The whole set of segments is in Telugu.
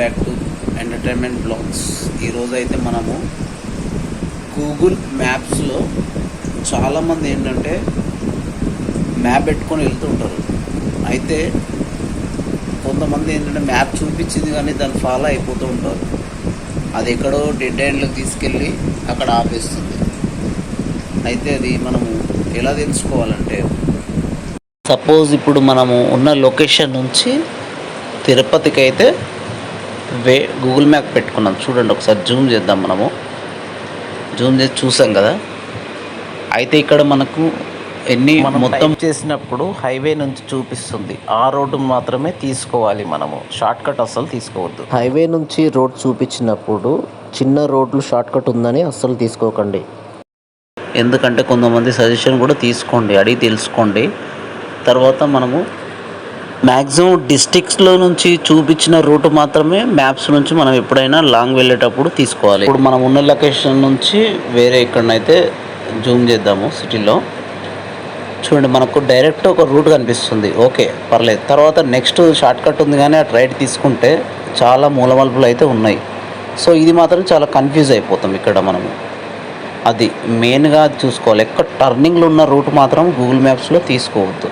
బ్యాక్ టు ఎంటర్టైన్మెంట్ బ్లాగ్స్ ఈరోజు అయితే మనము గూగుల్ మ్యాప్స్లో చాలామంది ఏంటంటే మ్యాప్ పెట్టుకొని వెళ్తుంటారు అయితే కొంతమంది ఏంటంటే మ్యాప్ చూపించింది కానీ దాన్ని ఫాలో అయిపోతూ ఉంటారు. అది ఎక్కడో డెడ్ ఎండ్లోకి తీసుకెళ్ళి అక్కడ ఆపేస్తుంది. అయితే అది మనము ఎలా తెలుసుకోవాలంటే సపోజ్ ఇప్పుడు మనము ఉన్న లొకేషన్ నుంచి తిరుపతికి అయితే వే గూగుల్ మ్యాప్ పెట్టుకున్నాం. చూడండి ఒకసారి జూమ్ చేద్దాం మనము. జూమ్ చేసి చూసాం కదా. అయితే ఇక్కడ మనకు ఎన్ని మొత్తం చేసినప్పుడు హైవే నుంచి చూపిస్తుంది. ఆ రోడ్డు మాత్రమే తీసుకోవాలి మనము. షార్ట్ కట్ అస్సలు తీసుకోవద్దు. హైవే నుంచి రోడ్ చూపించినప్పుడు చిన్న రోడ్లు షార్ట్ కట్ ఉందని అస్సలు తీసుకోకండి. ఎందుకంటే కొంతమంది సజెషన్ కూడా తీసుకోండి. అడిగి తెలుసుకోండి. తర్వాత మనము మ్యాక్సిమం డిస్టిక్స్లో నుంచి చూపించిన రూట్ మాత్రమే మ్యాప్స్ నుంచి మనం ఎప్పుడైనా లాంగ్ వెళ్ళేటప్పుడు తీసుకోవాలి. ఇప్పుడు మనం ఉన్న లొకేషన్ నుంచి వేరే ఎక్కడనైతే జూమ్ చేద్దాము సిటీలో చూడండి మనకు డైరెక్ట్ ఒక రూట్ కనిపిస్తుంది. ఓకే పర్లేదు. తర్వాత నెక్స్ట్ షార్ట్ కట్ ఉంది కానీ అటు రైట్ తీసుకుంటే చాలా మూలమలుపులు అయితే ఉన్నాయి. సో ఇది మాత్రం చాలా కన్ఫ్యూజ్ అయిపోతాం ఇక్కడ మనము. అది మెయిన్గా చూసుకోవాలి. ఎక్కడ టర్నింగ్లో ఉన్న రూట్ మాత్రం గూగుల్ మ్యాప్స్లో తీసుకోవద్దు.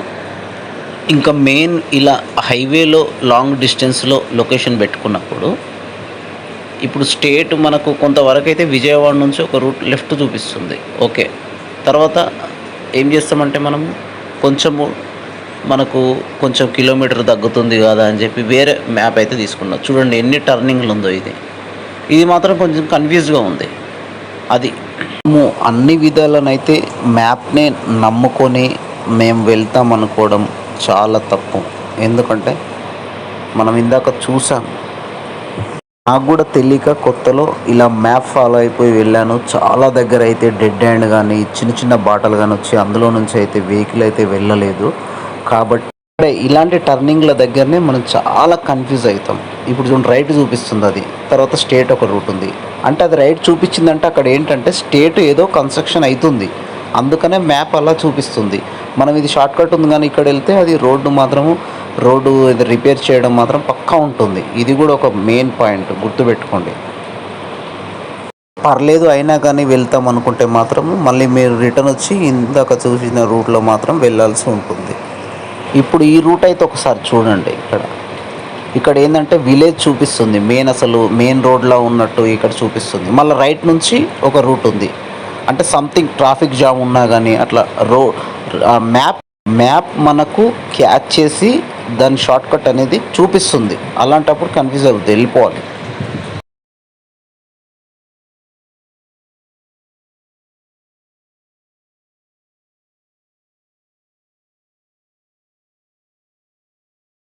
ఇంకా మెయిన్ ఇలా హైవేలో లాంగ్ డిస్టెన్స్లో లొకేషన్ పెట్టుకున్నప్పుడు ఇప్పుడు స్టేట్ మనకు కొంతవరకు అయితే విజయవాడ నుంచి ఒక రూట్ లెఫ్ట్ చూపిస్తుంది. ఓకే. తర్వాత ఏం చేస్తామంటే మనం కొంచెము మనకు కొంచెం కిలోమీటర్ తగ్గుతుంది కదా అని చెప్పి వేరే మ్యాప్ అయితే తీసుకున్నాం. చూడండి ఎన్ని టర్నింగ్లు ఉందో ఇది. ఇది మాత్రం కొంచెం కన్ఫ్యూజ్గా ఉంది. అది అన్ని విధాలనైతే మ్యాప్నే నమ్ముకొని మేము వెళ్తాం అనుకోవడం చాలా తప్పు. ఎందుకంటే మనం ఇందాక చూసాం. నాకు కూడా తెలియక కొత్తలో ఇలా మ్యాప్ ఫాలో అయిపోయి వెళ్ళాను. చాలా దగ్గర అయితే డెడ్ హ్యాండ్ కానీ చిన్న చిన్న బాటలు కానీ వచ్చి అందులో నుంచి అయితే వెహికల్ అయితే వెళ్ళలేదు. కాబట్టి ఇలాంటి టర్నింగ్ల దగ్గరనే మనం చాలా కన్ఫ్యూజ్ అవుతాం. ఇప్పుడు చూడండి రైట్ చూపిస్తుంది అది. తర్వాత స్టేట్ ఒక రూట్ ఉంది. అంటే అది రైట్ చూపించిందంటే అక్కడ ఏంటంటే స్టేట్ ఏదో కన్స్ట్రక్షన్ అవుతుంది. అందుకనే మ్యాప్ అలా చూపిస్తుంది. మనం ఇది షార్ట్ కట్ ఉంది కానీ ఇక్కడ వెళ్తే అది రోడ్డు మాత్రము రోడ్డు ఇది రిపేర్ చేయడం మాత్రం పక్కా ఉంటుంది. ఇది కూడా ఒక మెయిన్ పాయింట్ గుర్తుపెట్టుకోండి. పర్లేదు అయినా కానీ వెళ్తాం అనుకుంటే మాత్రం మళ్ళీ మీరు రిటర్న్ వచ్చి ఇందాక చూసిన రూట్లో మాత్రం వెళ్ళాల్సి ఉంటుంది. ఇప్పుడు ఈ రూట్ అయితే ఒకసారి చూడండి ఇక్కడ. ఇక్కడ ఏంటంటే విలేజ్ చూపిస్తుంది. మెయిన్ అసలు మెయిన్ రోడ్లో ఉన్నట్టు ఇక్కడ చూపిస్తుంది. మళ్ళీ రైట్ నుంచి ఒక రూట్ ఉంది. అంటే సంథింగ్ ట్రాఫిక్ జామ్ ఉన్నా కానీ అట్లా రో మ్యాప్ మ్యాప్ మనకు క్యాచ్ చేసి దాని షార్ట్ కట్ అనేది చూపిస్తుంది. అలాంటప్పుడు కన్ఫ్యూజ్ అవుతుంది వెళ్ళిపోవాలి.